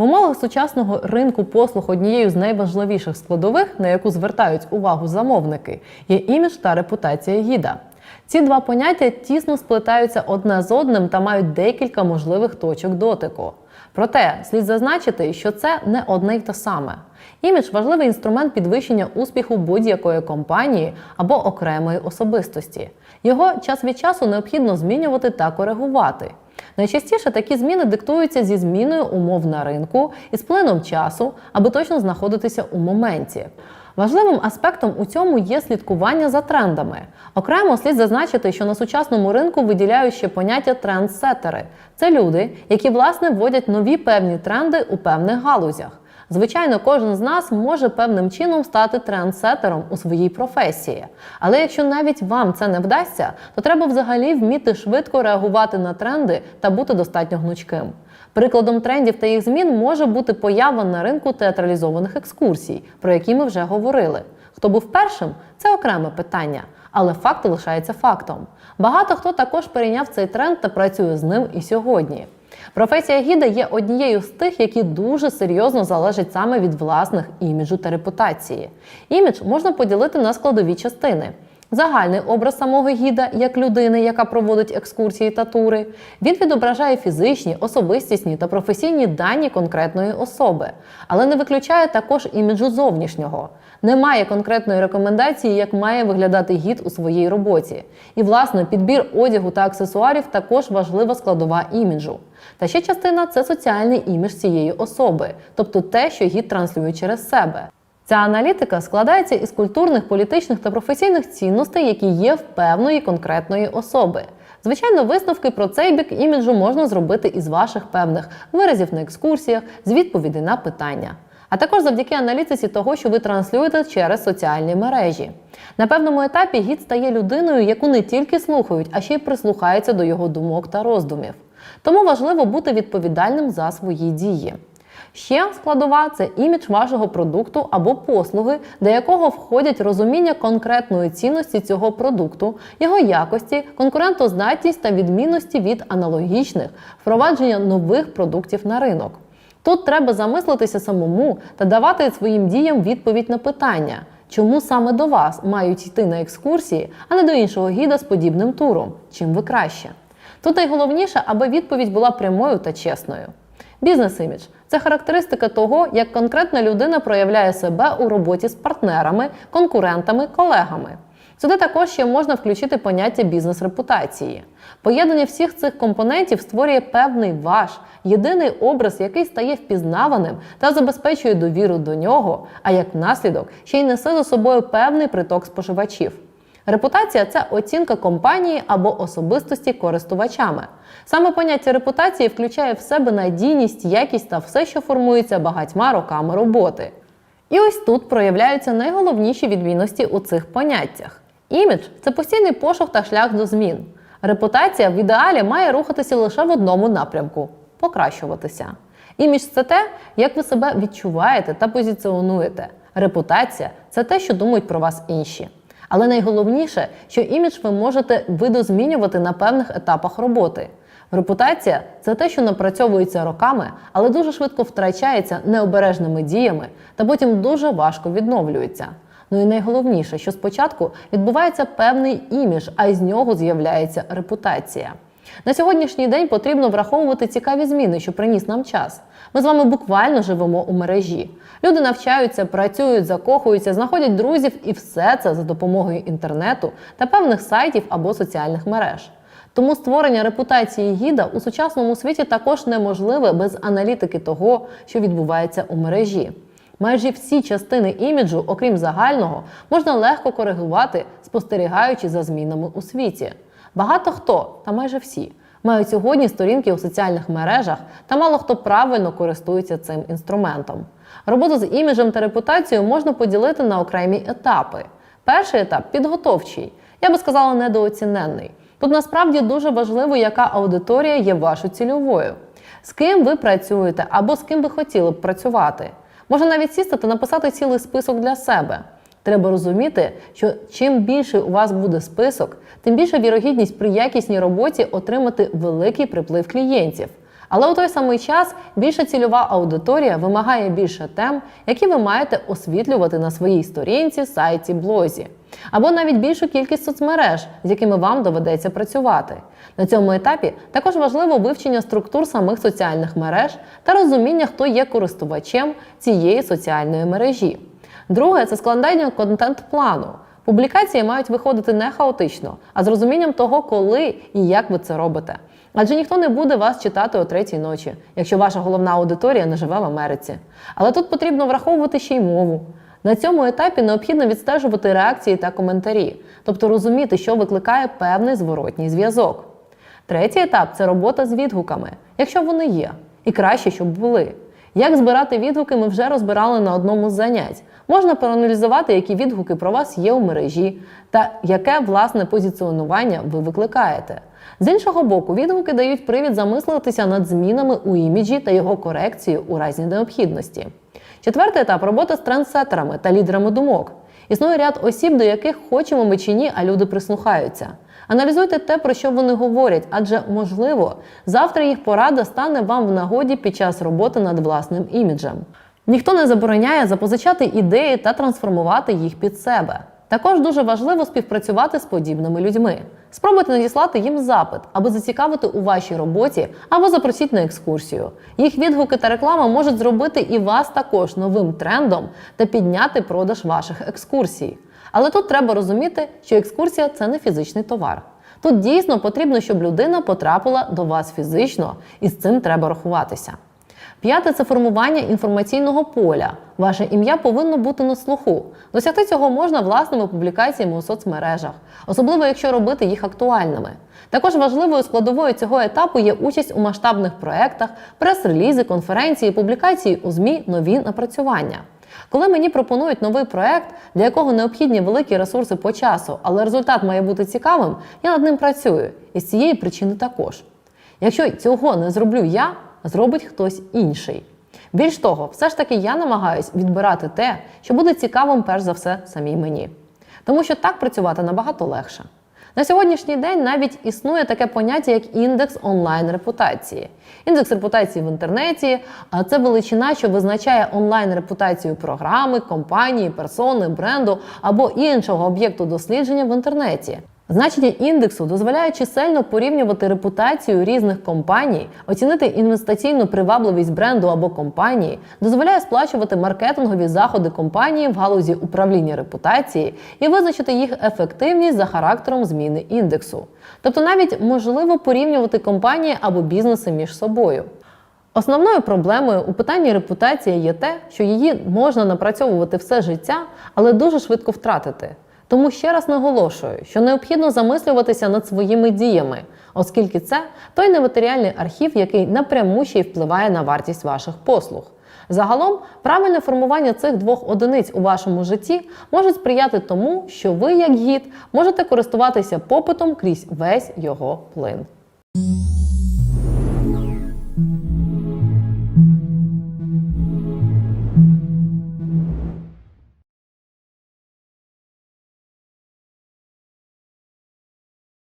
В умовах сучасного ринку послуг однією з найважливіших складових, на яку звертають увагу замовники, є імідж та репутація гіда. Ці два поняття тісно сплетаються одне з одним та мають декілька можливих точок дотику. Проте слід зазначити, що це не одне й те саме. Імідж важливий інструмент підвищення успіху будь-якої компанії або окремої особистості. Його час від часу необхідно змінювати та коригувати. Найчастіше такі зміни диктуються зі зміною умов на ринку і з плином часу, аби точно знаходитися у моменті. Важливим аспектом у цьому є слідкування за трендами. Окремо слід зазначити, що на сучасному ринку виділяють ще поняття трендсеттери. Це люди, які власне вводять нові певні тренди у певних галузях. Звичайно, кожен з нас може певним чином стати трендсетером у своїй професії. Але якщо навіть вам це не вдасться, то треба взагалі вміти швидко реагувати на тренди та бути достатньо гнучким. Прикладом трендів та їх змін може бути поява на ринку театралізованих екскурсій, про які ми вже говорили. Хто був першим, це окреме питання, але факт лишається фактом. Багато хто також перейняв цей тренд та працює з ним і сьогодні. Професія гіда є однією з тих, які дуже серйозно залежать саме від власних іміджу та репутації. Імідж можна поділити на складові частини. Загальний образ самого гіда як людини, яка проводить екскурсії та тури. Він відображає фізичні, особистісні та професійні дані конкретної особи, але не виключає також іміджу зовнішнього. Немає конкретної рекомендації, як має виглядати гід у своїй роботі. І, власне, підбір одягу та аксесуарів також важлива складова іміджу. Та ще частина це соціальний імідж цієї особи, тобто те, що гід транслює через себе. Ця аналітика складається із культурних, політичних та професійних цінностей, які є в певної конкретної особи. Звичайно, висновки про цей бік іміджу можна зробити із ваших певних виразів на екскурсіях, з відповідей на питання. А також завдяки аналітиці того, що ви транслюєте через соціальні мережі. На певному етапі гід стає людиною, яку не тільки слухають, а ще й прислухаються до його думок та роздумів. Тому важливо бути відповідальним за свої дії. Ще складова це імідж вашого продукту або послуги, до якого входять розуміння конкретної цінності цього продукту, його якості, конкурентоздатність та відмінності від аналогічних, впровадження нових продуктів на ринок. Тут треба замислитися самому та давати своїм діям відповідь на питання, чому саме до вас мають йти на екскурсії, а не до іншого гіда з подібним туром, чим ви краще. Тут найголовніше, аби відповідь була прямою та чесною. Бізнес-імідж це характеристика того, як конкретна людина проявляє себе у роботі з партнерами, конкурентами, колегами. Сюди також ще можна включити поняття бізнес-репутації. Поєднання всіх цих компонентів створює певний ваш єдиний образ, який стає впізнаваним та забезпечує довіру до нього, а як наслідок ще й несе за собою певний приток споживачів. Репутація це оцінка компанії або особистості користувачами. Саме поняття репутації включає в себе надійність, якість та все, що формується багатьма роками роботи. І ось тут проявляються найголовніші відмінності у цих поняттях. Імідж це постійний пошук та шлях до змін. Репутація в ідеалі має рухатися лише в одному напрямку покращуватися. Імідж це те, як ви себе відчуваєте та позиціонуєте. Репутація це те, що думають про вас інші. Але найголовніше, що імідж ви можете видозмінювати на певних етапах роботи. Репутація це те, що напрацьовується роками, але дуже швидко втрачається необережними діями та потім дуже важко відновлюється. Ну і найголовніше, що спочатку відбувається певний імідж, а із нього з'являється репутація. На сьогоднішній день потрібно враховувати цікаві зміни, що приніс нам час. Ми з вами буквально живемо у мережі. Люди навчаються, працюють, закохуються, знаходять друзів, і все це за допомогою інтернету та певних сайтів або соціальних мереж. Тому створення репутації гіда у сучасному світі також неможливе без аналітики того, що відбувається у мережі. Майже всі частини іміджу, окрім загального, можна легко коригувати, спостерігаючи за змінами у світі. Багато хто, та майже всі, Мають сьогодні сторінки у соціальних мережах, та мало хто правильно користується цим інструментом. Роботу з іміджем та репутацією можна поділити на окремі етапи. Перший етап підготовчий. Я би сказала, недооціненний. Тут насправді дуже важливо, яка аудиторія є вашою цільовою, з ким ви працюєте або з ким ви хотіли б працювати. Можна навіть сісти та написати цілий список для себе. Треба розуміти, що чим більше у вас буде список, тим більша вірогідність при якісній роботі отримати великий приплив клієнтів. Але у той самий час більша цільова аудиторія вимагає більше тем, які ви маєте освітлювати на своїй сторінці, сайті, блозі, або навіть більшу кількість соцмереж, з якими вам доведеться працювати. На цьому етапі також важливо вивчення структур самих соціальних мереж та розуміння, хто є користувачем цієї соціальної мережі. Друге це складання контент-плану. Публікації мають виходити не хаотично, а з розумінням того, коли і як ви це робите. Адже ніхто не буде вас читати о третій ночі, якщо ваша головна аудиторія не живе в Америці. Але тут потрібно враховувати ще й мову. На цьому етапі необхідно відстежувати реакції та коментарі, тобто розуміти, що викликає певний зворотній зв'язок. Третій етап це робота з відгуками, якщо вони є, і краще, щоб були. Як збирати відгуки, ми вже розбирали на одному з занять. Можна проаналізувати, які відгуки про вас є у мережі, та яке власне позиціонування ви викликаєте. З іншого боку, відгуки дають привід замислитися над змінами у іміджі та його корекцією у разі необхідності. Четвертий етап робота з трендсеттерами та лідерами думок. Існує ряд осіб, до яких хочемо ми чи ні, а люди прислухаються. Аналізуйте те, про що вони говорять, адже, можливо, завтра їх порада стане вам в нагоді під час роботи над власним іміджем. Ніхто не забороняє запозичати ідеї та трансформувати їх під себе. Також дуже важливо співпрацювати з подібними людьми. Спробуйте надіслати їм запит, аби зацікавити у вашій роботі, або запросіть на екскурсію. Їх відгуки та реклама можуть зробити і вас також новим трендом та підняти продаж ваших екскурсій. Але тут треба розуміти, що екскурсія це не фізичний товар. Тут дійсно потрібно, щоб людина потрапила до вас фізично, і з цим треба рахуватися. П'яте це формування інформаційного поля. Ваше ім'я повинно бути на слуху. Досягти цього можна власними публікаціями у соцмережах, особливо якщо робити їх актуальними. Також важливою складовою цього етапу є участь у масштабних проєктах, прес-релізи, конференції, публікації у ЗМІ, нові напрацювання. Коли мені пропонують новий проект, для якого необхідні великі ресурси по часу, але результат має бути цікавим, я над ним працюю. І з цієї причини також. Якщо цього не зроблю я, зробить хтось інший. Більш того, все ж таки я намагаюсь відбирати те, що буде цікавим перш за все самій мені. Тому що так працювати набагато легше. На сьогоднішній день навіть існує таке поняття, як індекс онлайн репутації. Індекс репутації в інтернеті а це величина, що визначає онлайн репутацію програми, компанії, персони, бренду або іншого об'єкту дослідження в інтернеті. Значення індексу дозволяє чисельно порівнювати репутацію різних компаній, оцінити інвестиційну привабливість бренду або компанії, дозволяє сплачувати маркетингові заходи компанії в галузі управління репутації і визначити їх ефективність за характером зміни індексу. Тобто навіть можливо порівнювати компанії або бізнеси між собою. Основною проблемою у питанні репутації є те, що її можна напрацьовувати все життя, але дуже швидко втратити. Тому ще раз наголошую, що необхідно замислюватися над своїми діями, оскільки це той нематеріальний архів, який напряму ще й впливає на вартість ваших послуг. Загалом, правильне формування цих двох одиниць у вашому житті може сприяти тому, що ви, як гід, можете користуватися попитом крізь весь його плин.